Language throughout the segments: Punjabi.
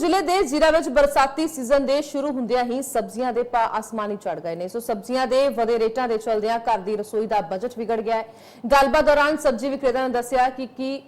ਜ਼ਿਲ੍ਹੇ ਦੇ ਜ਼ੀਰਾ ਵਿੱਚ ਬਰਸਾਤੀ ਸੀਜ਼ਨ ਦੇ ਸ਼ੁਰੂ ਹੁੰਦਿਆਂ ਹੀ ਸਬਜ਼ੀਆਂ ਦੇ ਭਾਅ ਆਸਮਾਨੀ ਚੜ ਗਏ ਨੇ। ਸੋ ਸਬਜ਼ੀਆਂ ਦੇ ਵਧੇ ਰੇਟਾਂ ਦੇ ਚਲਦਿਆਂ ਘਰ ਦੀ ਰਸੋਈ ਦਾ ਬਜਟ ਵਿਗੜ ਗਿਆ ਹੈ। ਗੱਲਬਾਤ ਦੌਰਾਨ ਸਬਜ਼ੀ ਵਿਕਰੇਤਾ ਨੇ ਦੱਸਿਆ ਕਿ ਕੀ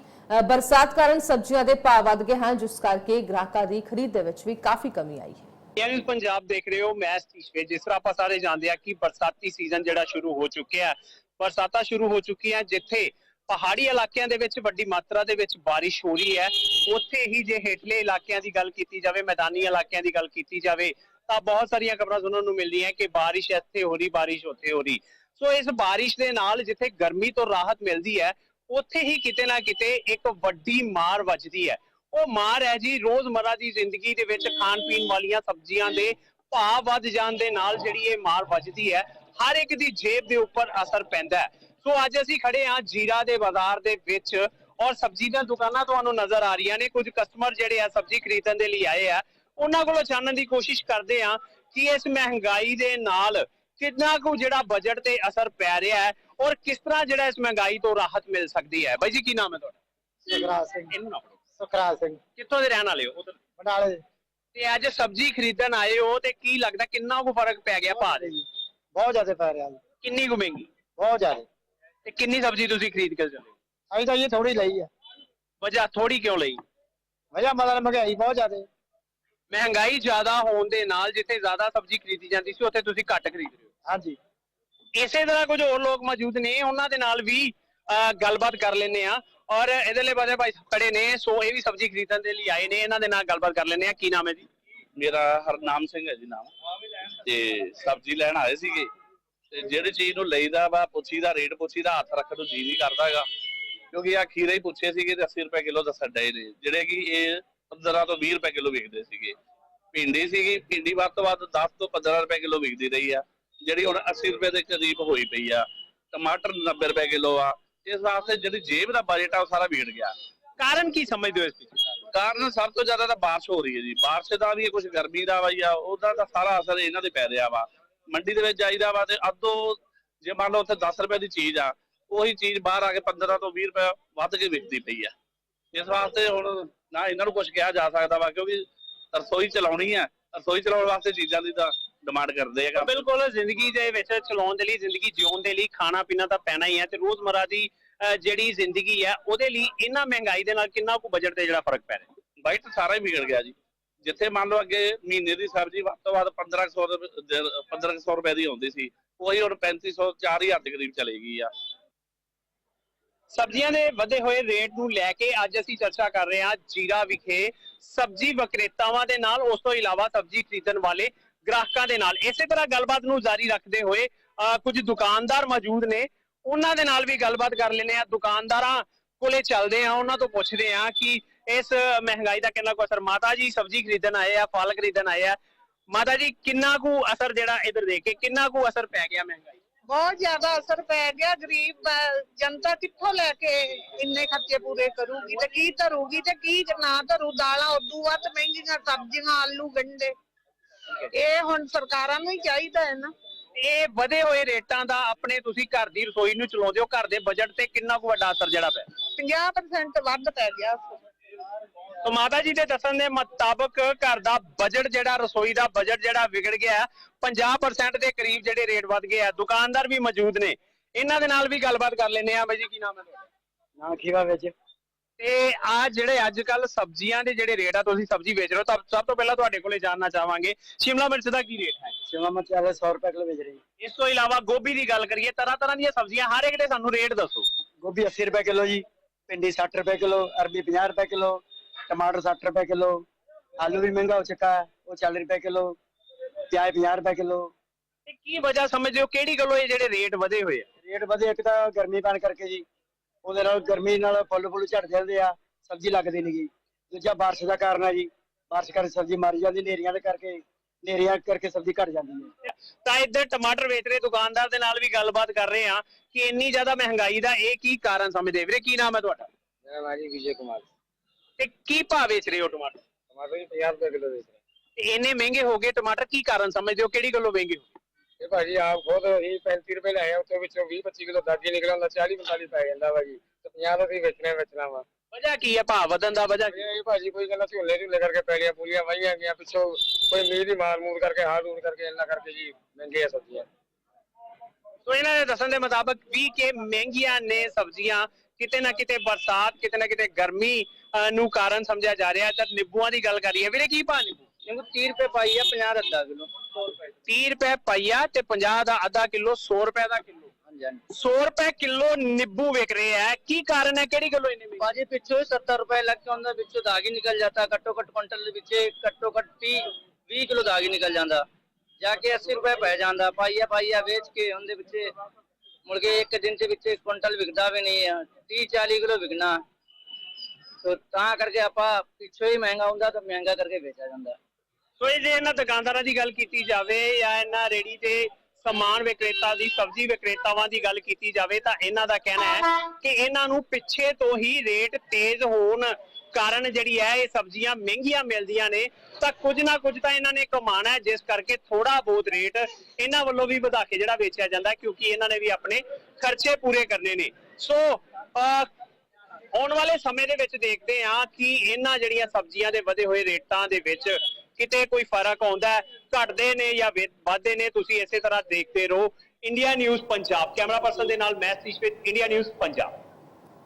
ਬਰਸਾਤ ਕਾਰਨ ਸਬਜ਼ੀਆਂ ਦੇ ਭਾਅ ਵੱਧ ਗਏ ਹਨ, ਜਿਸ ਕਰਕੇ ਗ੍ਰਾਹਕਾਂ ਦੀ ਖਰੀਦ ਦੇ ਵਿੱਚ ਵੀ ਕਾਫੀ ਕਮੀ ਆਈ ਹੈ। ਯਾਨੀ ਪੰਜਾਬ ਦੇਖ ਰਹੇ ਹੋ, ਮੈਂ ਸਤੀਸ਼ ਜਿਸ ਤਰ੍ਹਾਂ ਆਪਾਂ ਸਾਰੇ ਜਾਣਦੇ ਆ ਕਿ ਬਰਸਾਤੀ ਸੀਜ਼ਨ ਜਿਹੜਾ ਸ਼ੁਰੂ ਹੋ ਚੁੱਕਿਆ ਬਰਸਾਤਾਂ ਸ਼ੁਰੂ ਹੋ ਚੁੱਕੀਆਂ ਜਿੱਥੇ ਪਹਾੜੀ ਇਲਾਕਿਆਂ ਦੇ ਵਿੱਚ ਵੱਡੀ ਮਾਤਰਾ ਦੇ ਵਿੱਚ ਬਾਰਿਸ਼ ਹੋ ਰਹੀ ਹੈ। ਉੱਥੇ ਹੀ ਜੇ ਹੇਠਲੇ ਇਲਾਕਿਆਂ ਦੀ ਗੱਲ ਕੀਤੀ ਜਾਵੇ, ਮੈਦਾਨੀ ਇਲਾਕਿਆਂ ਦੀ ਗੱਲ ਕੀਤੀ ਜਾਵੇ, ਤਾਂ ਬਹੁਤ ਸਾਰੀਆਂ ਖਬਰਾਂ ਸੁਣਨ ਨੂੰ ਮਿਲਦੀਆਂ ਕਿ ਬਾਰਿਸ਼ ਇੱਥੇ ਹੋ ਰਹੀ, ਬਾਰਿਸ਼ ਉੱਥੇ ਹੋ ਰਹੀ। ਸੋ ਇਸ ਬਾਰਿਸ਼ ਦੇ ਨਾਲ ਜਿੱਥੇ ਗਰਮੀ ਤੋਂ ਰਾਹਤ ਮਿਲਦੀ ਹੈ, ਉੱਥੇ ਹੀ ਕਿਤੇ ਨਾ ਕਿਤੇ ਇੱਕ ਵੱਡੀ ਮਾਰ ਵੱਜਦੀ ਹੈ। ਉਹ ਮਾਰ ਹੈ ਜੀ ਰੋਜ਼ਮਰਾ ਦੀ ਜ਼ਿੰਦਗੀ ਦੇ ਵਿੱਚ ਖਾਣ ਪੀਣ ਵਾਲੀਆਂ ਸਬਜ਼ੀਆਂ ਦੇ ਭਾਅ ਵੱਧ ਜਾਣ ਦੇ ਨਾਲ ਜਿਹੜੀ ਇਹ ਮਾਰ ਵੱਜਦੀ ਹੈ, ਹਰ ਇੱਕ ਦੀ ਜੇਬ ਦੇ ਉੱਪਰ ਅਸਰ ਪੈਂਦਾ ਹੈ। ਸੋ ਅੱਜ ਅਸੀਂ ਖੜੇ ਹਾਂ ਜੀਰਾ ਦੇ ਬਾਜ਼ਾਰ ਦੇ ਵਿੱਚ ਔਰ ਸਬਜ਼ੀ ਦੀਆਂ ਦੁਕਾਨਾਂ ਤੁਹਾਨੂੰ ਨਜ਼ਰ ਆ ਰਹੀਆਂ ਨੇ। ਕੁਝ ਕਸਟਮਰ ਜਿਹੜੇ ਆ ਸਬਜ਼ੀ ਖਰੀਦਣ ਦੇ ਲਈ ਆਏ ਆ। ਉਹਨਾਂ ਕੋਲੋਂ ਜਾਣਨ ਦੀ ਕੋਸ਼ਿਸ਼ ਕਰਦੇ ਆ ਕਿ ਇਸ ਮਹਿੰਗਾਈ ਦੇ ਨਾਲ ਕਿੰਨਾ ਕੁ ਜਿਹੜਾ ਬਜਟ ਤੇ ਅਸਰ ਪੈ ਰਿਹਾ ਹੈ ਔਰ ਕਿਸ ਤਰ੍ਹਾਂ ਜਿਹੜਾ ਇਸ ਮਹਿੰਗਾਈ ਤੋਂ ਰਾਹਤ ਮਿਲ ਸਕਦੀ ਹੈ। ਬਾਈ ਜੀ ਕੀ ਨਾਮ ਹੈ ਤੁਹਾਡਾ? ਸੁਖਰਾਜ ਸਿੰਘ। ਇਹਨੂੰ ਨਾ ਪੜੋ ਸੁਖਰਾਜ ਸਿੰਘ। ਕਿੱਥੋਂ ਦੇ ਰਹਿਣ ਵਾਲੇ ਹੋ? ਉਧਰ। ਬਟਾਲੇ ਤੇ ਅੱਜ ਸਬਜ਼ੀ ਖਰੀਦਣ ਆਏ ਹੋ ਤੇ ਕੀ ਲੱਗਦਾ ਕਿੰਨਾ ਕੁ ਫ਼ਰਕ ਪੈ ਗਿਆ ਭਾਅ ਦੇ ਬਹੁਤ ਜ਼ਿਆਦਾ ਪੈ ਰਿਹਾ ਜੀ। ਕਿੰਨੀ ਕੁ ਮਹਿੰਗੀ? ਬਹੁਤ ਜ਼ਿਆਦਾ। ਤੇ ਕਿੰਨੀ ਸਬਜ਼ੀ ਤੁਸੀਂ ਖਰੀਦ ਕੇ ਚੱਲੇ ਅਸੀਂ ਤਾਂ ਇਹ ਥੋੜੀ ਲਈ ਆ। ਵਜ੍ਹਾ ਥੋੜੀ ਕਿਉਂ ਲਈ? ਵਜ੍ਹਾ ਮਤਲਬ ਮਹਿੰਗਾਈ ਬਹੁਤ ਜ਼ਿਆਦਾ। ਮਹਿੰਗਾਈ ਜ਼ਿਆਦਾ ਹੋਣ ਦੇ ਨਾਲ ਜਿੱਥੇ ਜ਼ਿਆਦਾ ਸਬਜ਼ੀ ਖਰੀਦੀ ਜਾਂਦੀ ਸੀ ਉੱਥੇ ਤੁਸੀਂ ਘੱਟ ਖਰੀਦ ਰਹੇ ਹਾਂਜੀ। ਹੋ ਇਸੇ ਤਰ੍ਹਾਂ ਕੁਝ ਹੋਰ ਲੋਕ ਮੌਜੂਦ ਨੇ ਉਹਨਾਂ ਦੇ ਨਾਲ ਵੀ ਅਹ, ਗੱਲਬਾਤ ਕਰ ਲੈਂਦੇ ਆ ਔਰ ਇਹਦੇ ਲਈ ਬਾਰੇ ਭਾਈ ਖੜੇ ਨੇ ਸੋ ਇਹ ਵੀ ਸਬਜ਼ੀ ਖਰੀਦਣ ਦੇ ਲਈ ਆਏ ਨੇ ਇਹਨਾਂ ਦੇ ਨਾਲ ਗੱਲਬਾਤ ਕਰ ਲੈਂਦੇ ਆ ਕੀ ਨਾਮ ਹੈ ਜੀ? ਮੇਰਾ ਹਰਨਾਮ ਸਿੰਘ ਹੈ ਜੀ ਨਾਮ। ਤੇ ਸਬਜ਼ੀ ਲੈਣ ਆਏ ਸੀਗੇ। ਤੇ ਜਿਹੜੀ ਚੀਜ਼ ਨੂੰ ਲਈਦਾ ਵਾ ਪੁੱਛੀਦਾ ਰੇਟ ਪੁੱਛੀਦਾ ਹੱਥ ਰੱਖਣ ਨੂੰ ਜੀ ਨਹੀਂ ਕਰਦਾ ਹੈਗਾ। ਕਿਉਂਕਿ ਆ ਖੀਰੇ ਹੀ ਪੁੱਛੇ ਸੀਗੇ ਤੇ 80 ਰੁਪਏ ਕਿਲੋ ਦੱਸਣ ਡਏ ਨੇ। ਜਿਹੜੇ ਕਿ ਇਹ 15 ਤੋਂ 20 ਰੁਪਏ ਕਿਲੋ ਵਿਕਦੇ ਸੀਗੇ। ਭਿੰਡੀ ਸੀਗੀ ਭਿੰਡੀ ਵੱਧ ਤੋਂ ਵੱਧ 10 ਤੋਂ 15 ਰੁਪਏ ਕਿਲੋ ਵਿਕਦੀ ਰਹੀ ਆ। ਜਿਹੜੀ ਹੁਣ 80 ਰੁਪਏ ਦੇ ਕਰੀਬ ਹੋਈ ਪਈ ਆ। ਟਮਾਟਰ 90 ਰੁਪਏ ਕਿਲੋ ਆ। ਇਸ ਵਾਸਤੇ ਜਿਹੜੀ ਜੇਬ ਦਾ ਬਜਟ ਆ ਉਹ ਸਾਰਾ ਵਿਗੜ ਗਿਆ। ਕਾਰਨ ਕੀ ਸਮਝਦੇ ਹੋ ਇਸ ਪਿੱਛੇ ਕਾਰਨ ਸਭ ਤੋਂ ਜ਼ਿਆਦਾ ਤਾਂ ਬਾਰਿਸ਼ ਹੋ ਰਹੀ ਹੈ ਜੀ। ਬਾਰਿਸ਼ ਦਾ ਵੀ ਕੁਝ ਗਰਮੀ ਦਾ ਵੀ ਆ ਉਹਦਾ ਤਾਂ ਸਾਰਾ ਅਸਰ ਇਹਨਾਂ ਦੇ ਪੈ ਰਿਹਾ ਵਾ। ਮੰਡੀ ਦੇ ਵਿੱਚ ਜਾਈਦਾ ਵਾ ਤੇ ਅੱਧੋ ਜੇ ਮੰਨ ਲਓ ਉੱਥੇ 10 ਰੁਪਏ ਦੀ ਚੀਜ਼ ਆ ਉਹੀ ਚੀਜ਼ ਬਾਹਰ ਆ ਕੇ 15 ਤੋਂ 20 ਰੁਪਏ ਵੱਧ ਕੇ ਵਿਕਦੀ ਪਈ ਆ। ਇਸ ਵਾਸਤੇ ਹੁਣ ਨਾ ਇਹਨਾਂ ਨੂੰ ਕੁਝ ਕਿਹਾ ਜਾ ਸਕਦਾ ਵਾ ਕਿਉਂਕਿ ਰਸੋਈ ਚਲਾਉਣੀ ਆ ਰਸੋਈ ਚਲਾਉਣ ਵਾਸਤੇ ਚੀਜ਼ਾਂ ਦੀ ਤਾਂ ਡਿਮਾਂਡ ਕਰਦੇ ਹੈਗਾ ਬਿਲਕੁਲ ਜ਼ਿੰਦਗੀ ਦੇ ਵਿੱਚ ਚਲਾਉਣ ਦੇ ਲਈ ਜ਼ਿੰਦਗੀ ਜਿਉਣ ਦੇ ਲਈ ਖਾਣਾ ਪੀਣਾ ਤਾਂ ਪੈਣਾ ਹੀ ਹੈ ਤੇ ਰੋਜ਼ਮਰਾ ਦੀ ਜਿਹੜੀ ਜ਼ਿੰਦਗੀ ਹੈ ਉਹਦੇ ਲਈ ਇਹਨਾਂ ਮਹਿੰਗਾਈ ਦੇ ਨਾਲ ਕਿੰਨਾ ਕੁ ਬਜਟ ਤੇ ਜਿਹੜਾ ਫ਼ਰਕ ਪੈ ਰਿਹਾ? ਬਾਈਟ ਸਾਰਾ ਹੀ ਵਿਗੜ ਗਿਆ ਜੀ। ਜਿੱਥੇ ਮੰਨ ਲਓ ਅੱਗੇ ਮਹੀਨੇ ਦੀ ਸਬਜ਼ੀ ਵੱਧ ਤੋਂ ਵੱਧ 1500 1500 ਰੁਪਏ ਦੀ ਆਉਂਦੀ ਸੀ ਉਹੀ ਹੁਣ 3500 4000 ਦੇ ਕਰੀਬ ਚਲੇ ਗਈ ਆ। ਸਬਜ਼ੀਆਂ ਦੇ ਵਧੇ ਹੋਏ ਰੇਟ ਨੂੰ ਲੈ ਕੇ ਅੱਜ ਅਸੀਂ ਚਰਚਾ ਕਰ ਰਹੇ ਹਾਂ ਜੀਰਾ ਵਿਖੇ ਸਬਜ਼ੀ ਵਿਕਰੇਤਾਵਾਂ ਦੇ ਨਾਲ ਉਸ ਤੋਂ ਇਲਾਵਾ ਸਬਜ਼ੀ ਖਰੀਦਣ ਵਾਲੇ ਗ੍ਰਾਹਕਾਂ ਦੇ ਨਾਲ। ਇਸੇ ਤਰ੍ਹਾਂ ਗੱਲਬਾਤ ਨੂੰ ਜਾਰੀ ਰੱਖਦੇ ਹੋਏ ਅਹ, ਕੁਝ ਦੁਕਾਨਦਾਰ ਮੌਜੂਦ ਨੇ। ਉਹਨਾਂ ਦੇ ਨਾਲ ਵੀ ਗੱਲਬਾਤ ਕਰ ਲੈਂਦੇ ਆ ਦੁਕਾਨਦਾਰਾਂ ਕੋਲੇ ਚੱਲਦੇ ਆ ਉਹਨਾਂ ਤੋਂ ਪੁੱਛਦੇ ਆ ਕਿ ਇਸ ਮਹਿੰਗਾਈ ਦਾ ਕਿੰਨਾ ਕੁ ਅਸਰ? ਮਾਤਾ ਜੀ ਸਬਜ਼ੀ ਖਰੀਦਣ ਆਏ ਆ ਫਲ ਖਰੀਦਣ ਆਏ ਆ। ਮਾਤਾ ਜੀ ਕਿੰਨਾ ਕੁ ਅਸਰ ਜਿਹੜਾ ਇਧਰ ਦੇਖ ਕੇ ਕਿੰਨਾ ਕੁ ਅਸਰ ਪੈ ਗਿਆ ਮਹਿੰਗਾਈ? ਬਹੁਤ ਜ਼ਿਆਦਾ ਅਸਰ ਪੈ ਗਿਆ। ਗਰੀਬ ਜਨਤਾ ਕਿੱਥੋਂ ਲੈ ਕੇ ਇੰਨੇ ਖਰਚੇ ਪੂਰੇ ਕਰੂਗੀ? ਤੇ ਕੀ ਧਰੂਗੀ? ਤੇ ਕੀ ਨਾ ਧਰੂ? ਦਾਲਾਂ ਉਦੋਂ ਵੱਧ ਮਹਿੰਗੀਆਂ ਸਬਜ਼ੀਆਂ ਆਲੂ ਗੰਡੇ। ਇਹ ਹੁਣ ਸਰਕਾਰਾਂ ਨੂੰ ਹੀ ਚਾਹੀਦਾ ਹੈ ਨਾ। ਇਹ ਵਧੇ ਹੋਏ ਰੇਟਾਂ ਦਾ ਆਪਣੇ ਤੁਸੀਂ ਘਰ ਦੀ ਰਸੋਈ ਨੂੰ ਚਲਾਉਂਦੇ ਹੋ ਘਰ ਦੇ ਬਜਟ ਤੇ ਕਿੰਨਾ ਕੁ ਵੱਡਾ ਅਸਰ ਜਿਹੜਾ ਪਿਆ? 50% ਵੱਧ ਪੈ ਗਿਆ ਤੋ ਮਾਤਾ ਜੀ ਦੇ ਦੱਸਣ ਦੇ ਮੁਤਾਬਕ ਘਰ ਦਾ ਬਜਟ ਜਿਹੜਾ ਰਸੋਈ ਦਾ ਬਜਟ ਜਿਹੜਾ ਵਿਗੜ ਗਿਆ ਹੈ, 50% ਦੇ ਕਰੀਬ ਜਿਹੜੇ ਰੇਟ ਵੱਧ ਗਏ ਆ। ਦੁਕਾਨਦਾਰ ਵੀ ਮੌਜੂਦ ਨੇ। ਇਹਨਾਂ ਦੇ ਨਾਲ ਵੀ ਗੱਲਬਾਤ ਕਰ ਲੈਂਦੇ ਆ ਬਾਈ ਜੀ ਕੀ ਨਾਮ ਹੈ ਤੁਹਾਡਾ? ਨਾ ਖੀਵਾ ਵਿੱਚ? ਤੇ ਆ ਜਿਹੜੇ ਅੱਜ ਕੱਲ ਸਬਜ਼ੀਆਂ ਦੇ ਜਿਹੜੇ ਰੇਟ ਆ ਤੁਸੀਂ ਸਬਜ਼ੀ ਵੇਚ ਰਹੇ ਹੋ ਤਾਂ ਸਭ ਤੋਂ ਪਹਿਲਾਂ ਤੁਹਾਡੇ ਕੋਲੇ ਜਾਣਨਾ ਚਾਹਾਂਗੇ। ਸ਼ਿਮਲਾ ਮਿਰਚ ਦਾ ਕੀ ਰੇਟ ਹੈ? ਸ਼ਿਮਲਾ ਮਿਰਚ ਵਾਲੇ 100 ਰੁਪਏ ਕਿਲੋ ਵੇਚ ਰਹੀ ਇਸ ਤੋਂ ਇਲਾਵਾ ਗੋਭੀ ਦੀ ਗੱਲ ਕਰੀਏ ਤਰ੍ਹਾਂ ਤਰ੍ਹਾਂ ਦੀਆਂ ਸਬਜ਼ੀਆਂ ਹਰ ਇੱਕ ਦੇ ਸਾਨੂੰ ਰੇਟ ਦੱਸੋ। ਗੋਭੀ 80 ਰੁਪਏ ਕਿਲੋ ਜੀ ਭਿੰਡੀ 60 ਰੁਪਏ ਕਿਲੋ ਅਰਬੀ 50 ਰੁਪਏ ਕਿਲੋ ਟਮਾਟਰ 60 ਰੁਪਏ ਕਿਲੋ ਆਲੂ ਵੀ ਮਹਿੰਗਾ ਹੋ ਚੁੱਕਾ ਉਹ 40 ਰੁਪਏ ਕਿਲੋ ਪਿਆਜ਼ 50 ਰੁਪਏ ਕਿਲੋ ਤੇ ਕੀ ਵਜ੍ਹਾ ਸਮਝਦੇ ਹੋ? ਕਿਹੜੀ ਗੱਲੋਂ ਇਹ ਜਿਹੜੇ ਰੇਟ ਵਧੇ ਹੋਏ ਆ? ਰੇਟ ਵਧੇ ਇੱਕ ਤਾਂ ਗਰਮੀ ਪੈਣ ਕਰਕੇ ਜੀ। ਉਹਦੇ ਨਾਲ ਗਰਮੀ ਨਾਲ ਫੁੱਲ ਫੁੱਲ ਝੜ ਜਾਂਦੇ ਆ ਸਬਜ਼ੀ ਲੱਗਦੀ ਨੀ ਗੀ। ਦੂਜਾ ਬਾਰਿਸ਼ ਦਾ ਕਾਰਨ ਹੈ ਜੀ। ਬਾਰਿਸ਼ ਕਰਕੇ ਸਬਜ਼ੀ ਮਰ ਜਾਂਦੀ ਨੇਰੀਆਂ ਦੇ ਕਰਕੇ ਨੇਰੀਆਂ ਕਰਕੇ ਸਬਜ਼ੀ ਘਟ ਜਾਂਦੀ ਹੈ ਤਾਂ ਇੱਧਰ ਟਮਾਟਰ ਵੇਚ ਰਹੇ ਦੁਕਾਨਦਾਰ ਦੇ ਨਾਲ ਵੀ ਗੱਲਬਾਤ ਕਰ ਰਹੇ ਆ ਕਿ ਇੰਨੀ ਜ਼ਿਆਦਾ ਮਹਿੰਗਾਈ ਦਾ ਇਹ ਕੀ ਕਾਰਨ ਸਮਝਦੇ ਵੀਰੇ ਕੀ ਨਾਮ ਹੈ ਤੁਹਾਡਾ? ਮੇਰਾ ਨਾਮ ਜੀ ਵਿਜੇ ਕੁਮਾਰ। ਤੇ ਕੀ ਭਾਅ ਵੇਚ ਰਹੇ ਹੋ ਟਮਾਟਰ? ਟਮਾਟਰ ਵੀ 50 ਰੁਪਏ ਕਿਲੋ ਵੇਚ ਰਹੇ। ਤੇ ਇੰਨੇ ਮਹਿੰਗੇ ਹੋ ਗਏ ਟਮਾਟਰ ਕੀ ਕਾਰਨ ਸਮਝਦੇ ਹੋ? ਕਿਹੜੀ ਗੱਲੋਂ ਮਹਿੰਗੇ ਹੋ ਗਏ? ਇਹ ਭਾਜੀ ਆਪ ਖੁਦ ਹੀ 35 ਰੁਪਏ ਲਏ ਆ ਉੱਥੇ ਵਿੱਚੋਂ 20 25 ਕਿਲੋ ਦਾਗੀ ਨਿਕਲਣ ਦਾ 40 45 ਪੈ ਜਾਂਦਾ ਵਾ ਜੀ। ਤੇ 50 ਦਾ ਵੀ ਵੇਚਣਾ ਵਾ। ਵਜ੍ਹਾ ਕੀ ਹੈ ਭਾਅ? ਵਧਣ ਦਾ ਵਜ੍ਹਾ ਕੀ? ਇਹ ਭਾਜੀ ਕੋਈ ਗੱਲਾਂ ਝੋਲੇ ਝੋਲੇ ਕਰਕੇ ਪੈ ਗਿਆ ਪੂਰੀਆਂ ਵਾਹੀਆਂ ਗਈਆਂ ਪਿੱਛੋਂ ਕੋਈ ਮੀਂਹ ਦੀ ਮਾਰ ਮੂਰ ਕਰਕੇ ਹਾੜ ਹੂੜ ਕਰਕੇ ਇੰਨਾ ਕਰਕੇ ਜੀ ਮਹਿੰਗੇ ਆ ਸਬਜ਼ੀਆਂ। ਸੋ ਇਹਨਾਂ ਦੇ ਦੱਸਣ ਦੇ ਮੁਤਾਬਕ ਵੀ ਕਿ ਮਹਿੰਗੀਆਂ ਨੇ ਸਬਜ਼ੀਆਂ ਕਿਤੇ ਨਾ ਕਿਤੇ ਬਰਸਾਤ ਕਿਤੇ ਨਾ ਕਿਤੇ ਗਰਮੀ ਨੂੰ ਕਾਰਨ ਸਮਝਿਆ ਜਾ ਰਿਹਾ। ਹੈ ਤਾਂ ਨਿੰਬੂਆਂ ਦੀ ਗੱਲ ਕਰੀਏ ਵੀਰੇ ਕੀ ਭਾਅ ਨਿੰਬੂ? ਨਿੰਬੂ 30 ਰੁਪਏ ਪਾਈ ਆ 50 ਅੱਧਾ ਕਿਲੋ। 30 ਰੁਪਏ ਪਈਆ ਤੇ 50 ਦਾ ਅੱਧਾ ਕਿਲੋ 100 ਰੁਪਏ ਦਾ ਕਿਲੋ। ਹਾਂਜੀ ਹਾਂਜੀ। 100 ਰੁਪਏ ਕਿਲੋ ਨਿੰਬੂ ਵਿਕ ਰਹੇ ਹੈ ਕੀ ਕਾਰਨ ਹੈ? ਕਿਹੜੀ ਗੱਲੋਂ ਇੰਨੇ ਮਹਿੰਗੇ ਬਾਜੀ ਪਿੱਛੋਂ ਹੀ 70 ਰੁਪਏ ਲੱਗ ਕੇ ਆਉਂਦਾ ਵਿੱਚੋਂ ਦਾਗ ਹੀ ਨਿਕਲ ਜਾਂਦਾ। ਘੱਟੋ ਘੱਟ ਕੁਇੰਟਲ ਦੇ ਵਿੱਚ ਘੱਟੋ ਘੱਟ 30 20 ਕਿਲੋ ਦਾਗ ਹੀ ਨਿਕਲ ਜਾਂਦਾ। ਜਾ ਕੇ 80 ਰੁਪਏ ਪੈ ਜਾਂਦਾ। ਪਾਈਆ ਪਾਈਆ ਵੇਚ ਕੇ ਉਹਦੇ ਵਿੱਚ ਮੁੜ ਕੇ ਇੱਕ ਦਿਨ ਦੇ ਵਿੱਚ ਕੁਇੰਟਲ ਵਿਕਦਾ ਵੀ ਨਹੀਂ ਆ 30 40 ਕਿਲੋ ਵਿਕਣਾ। ਤੋ ਤਾਂ ਕਰਕੇ ਆਪਾਂ ਪਿੱਛੋਂ ਹੀ ਮਹਿੰਗਾ ਹੁੰਦਾ ਤਾਂ ਮਹਿੰਗਾ ਕਰਕੇ ਵੇਚਿਆ ਜਾਂਦਾ। ਸੋ ਇਹ ਜੇ ਇਹਨਾਂ ਦੁਕਾਨਦਾਰਾਂ ਦੀ ਗੱਲ ਕੀਤੀ ਜਾਵੇ ਜਾਂ ਇਹਨਾਂ ਰੇੜੀ ਤੇ ਸਮਾਨ ਵਿਕਰੇਤਾ ਦੀ ਸਬਜ਼ੀ ਵਿਕਰੇਤਾਵਾਂ ਦੀ ਗੱਲ ਕੀਤੀ ਜਾਵੇ ਤਾਂ ਇਹਨਾਂ ਦਾ ਕਹਿਣਾ ਹੈ। ਕਿ ਇਹਨਾਂ ਨੂੰ ਪਿੱਛੇ ਤੋਂ ਹੀ ਰੇਟ ਤੇਜ਼ ਹੋਣ ਕਾਰਨ ਜਿਹੜੀ ਹੈ, ਇਹ ਸਬਜ਼ੀਆਂ ਮਹਿੰਗੀਆਂ ਮਿਲਦੀਆਂ ਨੇ। ਤਾਂ ਕੁਝ ਨਾ ਕੁਝ ਤਾਂ ਇਹਨਾਂ ਨੇ ਕਮਾਣਾ ਜਿਸ ਕਰਕੇ ਥੋੜਾ ਬਹੁਤ ਰੇਟ ਇਹਨਾਂ ਵੱਲੋਂ ਵੀ ਵਧਾ ਕੇ ਜਿਹੜਾ ਵੇਚਿਆ ਜਾਂਦਾ ਕਿਉਂਕਿ ਇਹਨਾਂ ਨੇ ਵੀ ਆਪਣੇ ਖਰਚੇ ਪੂਰੇ ਕਰਨੇ ਨੇ। ਸੋ ਆਉਣ ਵਾਲੇ ਸਮੇਂ ਦੇ ਵਿੱਚ ਦੇਖਦੇ ਹਾਂ ਕਿ ਇਹਨਾਂ ਜਿਹੜੀਆਂ ਸਬਜ਼ੀਆਂ ਦੇ ਵਧੇ ਹੋਏ ਰੇਟਾਂ ਦੇ ਵਿੱਚ ਕਿਤੇ ਕੋਈ ਫ਼ਰਕ ਆਉਂਦਾ ਹੈ, ਘਟਦੇ ਨੇ ਜਾਂ ਵੇ- ਵੱਧਦੇ ਨੇ, ਤੁਸੀਂ ਇਸੇ ਤਰ੍ਹਾਂ ਦੇਖਦੇ ਰਹੋ। India News Punjab, camera person ਦੇ ਨਾਲ ਮੈਂ ਸਤੀਸ਼ ਇੰਡੀਆ ਨਿਊਜ਼ ਪੰਜਾਬ।